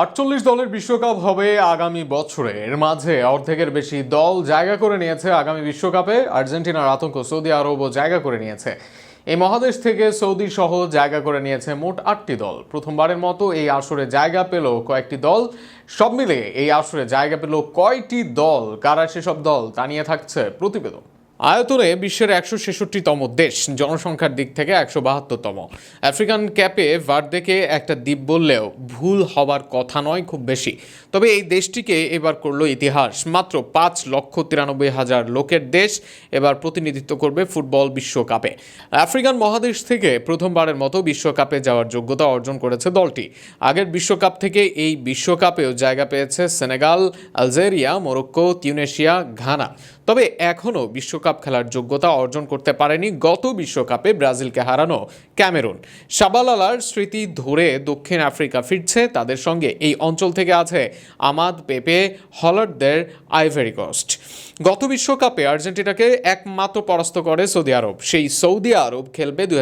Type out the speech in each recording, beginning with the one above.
আটচল্লিশ দলের বিশ্বকাপ হবে আগামী বছরে। এর মাঝে অর্ধেকের বেশি দল জায়গা করে নিয়েছে আগামী বিশ্বকাপে। আর্জেন্টিনার আতঙ্ক সৌদি আরবও জায়গা করে নিয়েছে। এই মহাদেশ থেকে সৌদি সহ জায়গা করে নিয়েছে মোট আটটি দল। প্রথমবারের মতো এই আসরে জায়গা পেল কয়েকটি দল। সব মিলে এই আসরে জায়গা পেল কয়টি দল? কারা সেসব দল? তা নিয়ে থাকছে প্রতিবেদন। আয়তনে বিশ্বের একশো ছেষট্টিতম দেশ, জনসংখ্যার দিক থেকে একশো বাহাত্তরতম। আফ্রিকান ক্যাপে ভার্দেকে একটা দ্বীপ বললেও ভুল হবার কথা নয়, খুব বেশি। তবে এই দেশটিকে এবার করল ইতিহাস। মাত্র পাঁচ লক্ষ তিরানব্বই হাজার লোকের দেশ এবার প্রতিনিধিত্ব করবে ফুটবল বিশ্বকাপে। আফ্রিকান মহাদেশ থেকে প্রথমবারের মতো বিশ্বকাপে যাওয়ার যোগ্যতা অর্জন করেছে দলটি। আগের বিশ্বকাপ থেকে এই বিশ্বকাপেও জায়গা পেয়েছে Senegal, Algeria, Morocco, Tunisia, Ghana. তবে এখনও বিশ্বকাপ খেলার যোগ্যতা অর্জন করতে পারেনি গত বিশ্বকাপে ব্রাজিলকে হারানো ক্যামেরুন। শাবালালার স্মৃতি ধরে দক্ষিণ আফ্রিকা ফিরছে, তাদের সঙ্গে এই অঞ্চল থেকে আছে আমাদ পেপে হলারদের আইভেরি কোস্ট। গত বিশ্বকাপে আর্জেন্টিনাকে একমাত্র পরাস্ত করে সৌদি আরব। সেই সৌদি আরব খেলবে দুই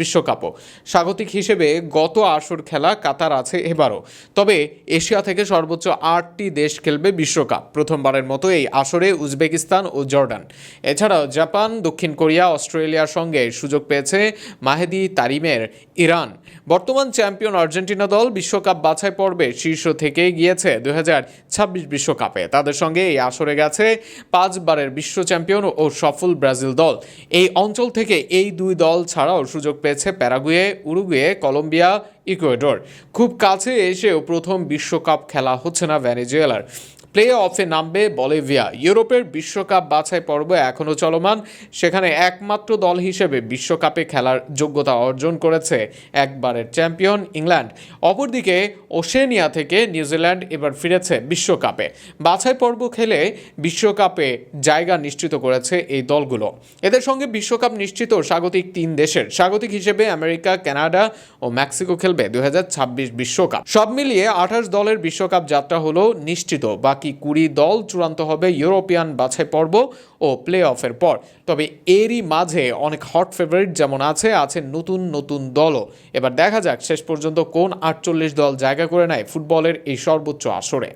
বিশ্বকাপও। স্বাগতিক হিসেবে গত আসর খেলা কাতার আছে এবারও। তবে এশিয়া থেকে সর্বোচ্চ আটটি দেশ খেলবে বিশ্বকাপ। প্রথমবারের মতো এই আসরে উজবেকিস্তান ও জর্ডান। এছাড়াও জাপান, দক্ষিণ কোরিয়া, অস্ট্রেলিয়ার সঙ্গে সুযোগ পেয়েছে মাহেদি তারিমের ইরান। বর্তমান চ্যাম্পিয়ন আর্জেন্টিনা দল বিশ্বকাপ বাছাই পর্বে শীর্ষ থেকে গিয়েছে দুই বিশ্বকাপে। তাদের সঙ্গে এই আসরে গেছে পাঁচবারের বিশ্ব চ্যাম্পিয়ন ও সফল ব্রাজিল দল। এই অঞ্চল থেকে এই দুই দল ছাড়াও সুযোগ পেয়েছে প্যারাগুয়ে, উরুগুয়ে, কলম্বিয়া, ইকুয়েডর। খুব কাছে এসেও প্রথম বিশ্বকাপ খেলা হচ্ছে না ভেনেজুয়েলার। প্লে অফে নামবে বলেভিয়া। ইউরোপের বিশ্বকাপ বাছাই পর্ব এখনও চলমান। সেখানে একমাত্র দল হিসেবে বিশ্বকাপে খেলার যোগ্যতা অর্জন করেছে একবারের চ্যাম্পিয়ন ইংল্যান্ড। অপরদিকে, ওশেনিয়া থেকে নিউজিল্যান্ড এবার ফিরেছে বিশ্বকাপে। বাছাই পর্ব খেলে বিশ্বকাপে জায়গা নিশ্চিত করেছে এই দলগুলো। এদের সঙ্গে বিশ্বকাপ নিশ্চিত স্বাগতিক তিন দেশের। স্বাগতিক হিসেবে আমেরিকা, কানাডা ও মেক্সিকো খেলবে দুই বিশ্বকাপ। সব মিলিয়ে আঠাশ দলের বিশ্বকাপ যাত্রা হলো নিশ্চিত। বাকি কুড়ি দল চূড়ান্ত হবে ইউরোপিয়ান বাছাই পর্ব ও প্লে অফের পর। তবে এরই মাঝে অনেক হট ফেভারিট যেমন আছে আছে নতুন নতুন দলও। এবার দেখা যাক শেষ পর্যন্ত কোন আটচল্লিশ দল জায়গা করে নেয় ফুটবলের এই সর্বোচ্চ আসরে।